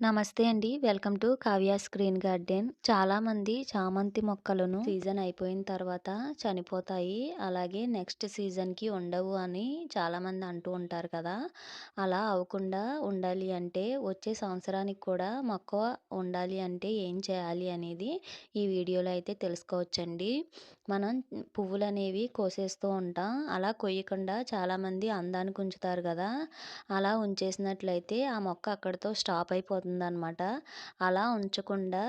నమస్తే అండి. Welcome to Kavya screen garden. చాలామంది చామంతి మొక్కలను సీజన్ అయిపోయిన తర్వాత చనిపోతాయి. అలాగే నెక్స్ట్ సీజన్‌కి ఉండవు అని చాలామంది అంటూ ఉంటారు కదా! అలా అవ్వకుండా ఉండాలి అంటే వచ్చే సంవత్సరానికి కూడా మొక్క ఉండాలి అంటే ఏం చేయాలి అనేది ఈ వీడియోలో అయితే తెలుసుకోవచ్చండి. మనం పువ్వులు అనేవి కోసేస్తూ ఉంటాం. అలా కొయ్యకుండా చాలామంది అందానికి ఉంచుతారు కదా! అలా ఉంచేసినట్లయితే ఆ మొక్క అక్కడితో స్టాప్ అయిపోతుంది అయిపోతుందనమాట. అలా ఉంచకుండా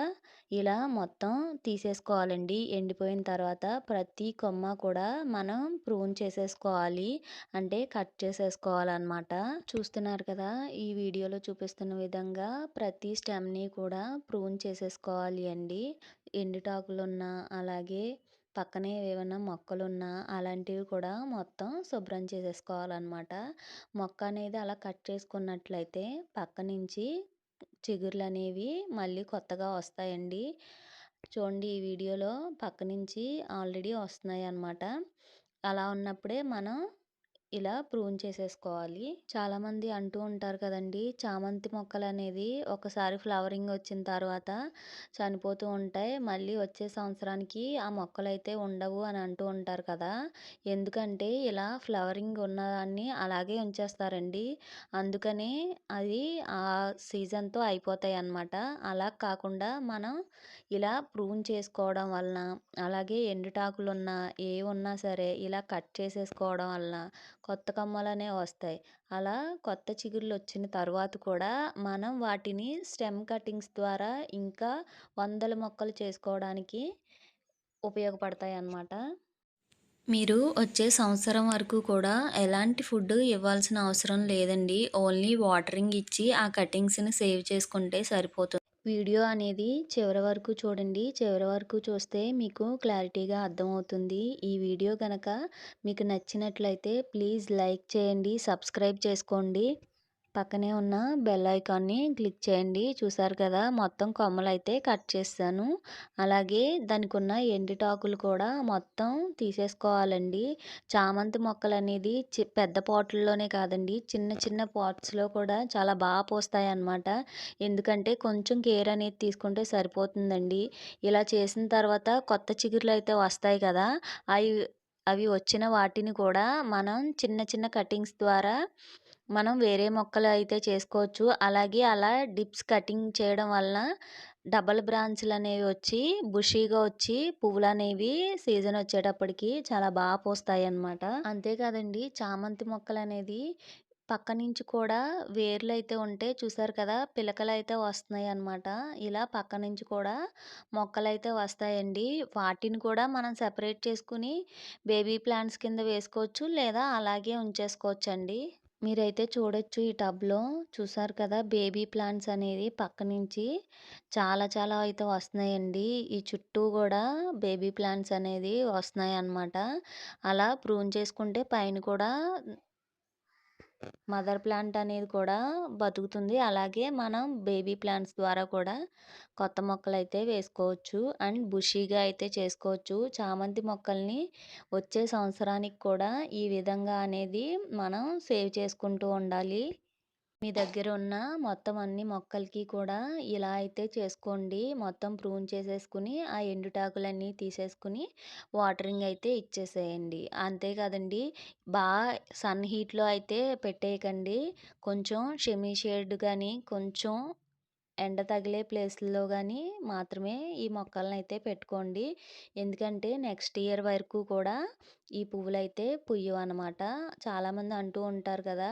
ఇలా మొత్తం తీసేసుకోవాలండి. ఎండిపోయిన తర్వాత ప్రతి కొమ్మ కూడా మనం ప్రూన్ చేసేసుకోవాలి. అంటే కట్ చేసేసుకోవాలన్నమాట చూస్తున్నారు కదా! ఈ వీడియోలో చూపిస్తున్న విధంగా ప్రతి స్టెమ్‌ని కూడా ప్రూన్ చేసేసుకోవాలి అండి. ఎండుటాకులున్నా, అలాగే పక్కనే ఏమైనా మొక్కలున్నా అలాంటివి కూడా మొత్తం శుభ్రం చేసేసుకోవాలనమాట. మొక్క అనేది అలా కట్ చేసుకున్నట్లయితే పక్క నుంచి చిగుర్లు అనేవి మళ్ళీ కొత్తగా వస్తాయండి. చూడండి ఈ వీడియోలో పక్క నుంచి ఆల్రెడీ వస్తున్నాయి అన్నమాట అలా ఉన్నప్పుడే మనం ఇలా ప్రూన్ చేసేసుకోవాలి. చాలామంది అంటూ ఉంటారు కదండి చామంతి మొక్కలు అనేది ఒకసారి ఫ్లవరింగ్ వచ్చిన తర్వాత చనిపోతూ ఉంటాయి. మళ్ళీ వచ్చే సంవత్సరానికి ఆ మొక్కలైతే ఉండవు అని అంటూ ఉంటారు కదా! ఎందుకంటే ఇలా ఫ్లవరింగ్ ఉన్నదాన్ని అలాగే ఉంచేస్తారండి. అందుకనే అది ఆ సీజన్‌తో అయిపోతాయి అన్నమాట అలా కాకుండా మనం ఇలా ప్రూన్ చేసుకోవడం వలన, అలాగే ఎండుటాకులు ఉన్నా ఏ ఉన్నా సరే ఇలా కట్ చేసేసుకోవడం వలన కొత్త కొమ్మలనేవి వస్తాయి. అలా కొత్త చిగుర్లొచ్చిన తర్వాత కూడా మనం వాటిని స్టెమ్ కటింగ్స్ ద్వారా ఇంకా వందల మొక్కలు చేసుకోవడానికి ఉపయోగపడతాయి అన్నమాట మీరు వచ్చే సంవత్సరం వరకు కూడా ఎలాంటి ఫుడ్ ఇవ్వాల్సిన అవసరం లేదండి. ఓన్లీ వాటరింగ్ ఇచ్చి ఆ కటింగ్స్‌ని సేవ్ చేసుకుంటే సరిపోతుంది. వీడియో అనేది చివరి వరకు చూడండి. చివరి వరకు చూస్తే మీకు క్లారిటీగా అర్థమవుతుంది. ఈ వీడియో కనుక మీకు నచ్చినట్లయితే ప్లీజ్ లైక్ చేయండి. సబ్స్క్రైబ్ చేసుకోండి. పక్కనే ఉన్న బెల్ ఐకాన్‌ని క్లిక్ చేయండి. చూసారు కదా! మొత్తం కొమ్మలైతే కట్ చేసేసాను. అలాగే దానికున్న ఎండిటాకులు కూడా మొత్తం తీసేసుకోవాలండి. చామంతి మొక్కలు అనేది పెద్ద పాట్లలోనే కాదండి, చిన్న చిన్న పాట్స్‌లో కూడా చాలా బాగా పోస్తాయి అన్నమాట ఎందుకంటే కొంచెం కేర్ అనేది తీసుకుంటే సరిపోతుందండి. ఇలా చేసిన తర్వాత కొత్త చిగురులు అయితే వస్తాయి కదా! అవి అవి వచ్చిన వాటిని కూడా మనం చిన్న చిన్న కటింగ్స్ ద్వారా మనం వేరే మొక్కలు అయితే చేసుకోవచ్చు. అలాగే అలా డిప్స్ కటింగ్ చేయడం వలన డబల్ బ్రాంచ్లు అనేవి వచ్చి బుషీగా వచ్చి పువ్వులు అనేవి సీజన్ వచ్చేటప్పటికి చాలా బాగా పూస్తాయి అన్నమాట అంతేకాదండి చామంతి మొక్కలు అనేది పక్క నుంచి కూడా వేర్లు అయితే ఉంటే చూసారు కదా! పిలకలు అయితే వస్తున్నాయి అన్నమాట ఇలా పక్క నుంచి కూడా అయితే వస్తాయండి. వాటిని కూడా మనం సెపరేట్ చేసుకుని బేబీ ప్లాంట్స్ కింద వేసుకోవచ్చు. లేదా అలాగే ఉంచేసుకోవచ్చండి. మీరైతే చూడొచ్చు ఈ టబ్‌లో చూసారు కదా! బేబీ ప్లాంట్స్ అనేది పక్క నుంచి చాలా చాలా అయితే వస్తున్నాయండి. ఈ చుట్టూ కూడా బేబీ ప్లాంట్స్ అనేది వస్తున్నాయి అన్నమాట అలా ప్రూన్ చేసుకుంటే పైన కూడా మదర్ ప్లాంట్ అనేది కూడా బతుకుతుంది. అలాగే మనం బేబీ ప్లాంట్స్ ద్వారా కూడా కొత్త మొక్కలు అయితే వేసుకోవచ్చు. అండ్ బుషీగా అయితే చేసుకోవచ్చు. చామంతి మొక్కల్ని వచ్చే సంవత్సరానికి కూడా ఈ విధంగా అనేది మనం సేవ్ చేసుకుంటూ ఉండాలి. మీ దగ్గర ఉన్న మొత్తం అన్ని మొక్కలకి కూడా ఇలా అయితే చేసుకోండి. మొత్తం ప్రూన్ చేసేసుకుని ఆ ఎండుటాకులన్నీ తీసేసుకొని వాటరింగ్ అయితే ఇచ్చేసేయండి. అంతే కాదండి బాగా సన్ హీట్‌లో అయితే పెట్టేయకండి. కొంచెం షెమీ షేడ్ కానీ కొంచెం ఎండ తగిలే ప్లేస్‌లో కానీ మాత్రమే ఈ మొక్కలనైతే పెట్టుకోండి. ఎందుకంటే నెక్స్ట్ ఇయర్ వరకు కూడా ఈ పువ్వులైతే పుయ్యవనమాట. చాలామంది అంటూ ఉంటారు కదా!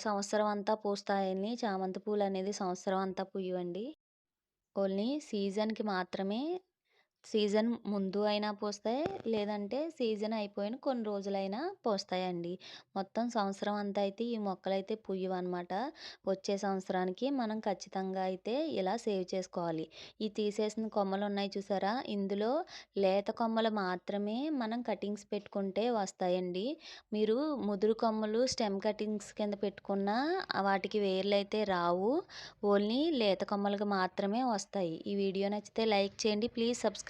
సంవత్సరం అంతా పూస్తాయని. చామంతి పూలు అనేది సంవత్సరం అంతా పూయవండి ఓన్లీ సీజన్‌కి మాత్రమే సీజన్ ముందు అయినా పూస్తాయి. లేదంటే సీజన్ అయిపోయిన కొన్ని రోజులైనా పూస్తాయండి. మొత్తం సంవత్సరం అంతా అయితే ఈ మొక్కలైతే అనమాట వచ్చే సంవత్సరానికి మనం ఖచ్చితంగా అయితే ఇలా సేవ్ చేసుకోవాలి. ఈ తీసేసిన కొమ్మలు ఉన్నాయి చూసారా! ఇందులో లేత కొమ్మలు మాత్రమే మనం కటింగ్స్ పెట్టుకుంటే వస్తాయండి. మీరు ముదురు కొమ్మలు స్టెమ్ కటింగ్స్ కింద పెట్టుకున్నా వాటికి వేర్లు అయితే రావు. ఓన్లీ లేత కొమ్మలకు మాత్రమే వస్తాయి. ఈ వీడియో నచ్చితే లైక్ చేయండి. Please subscribe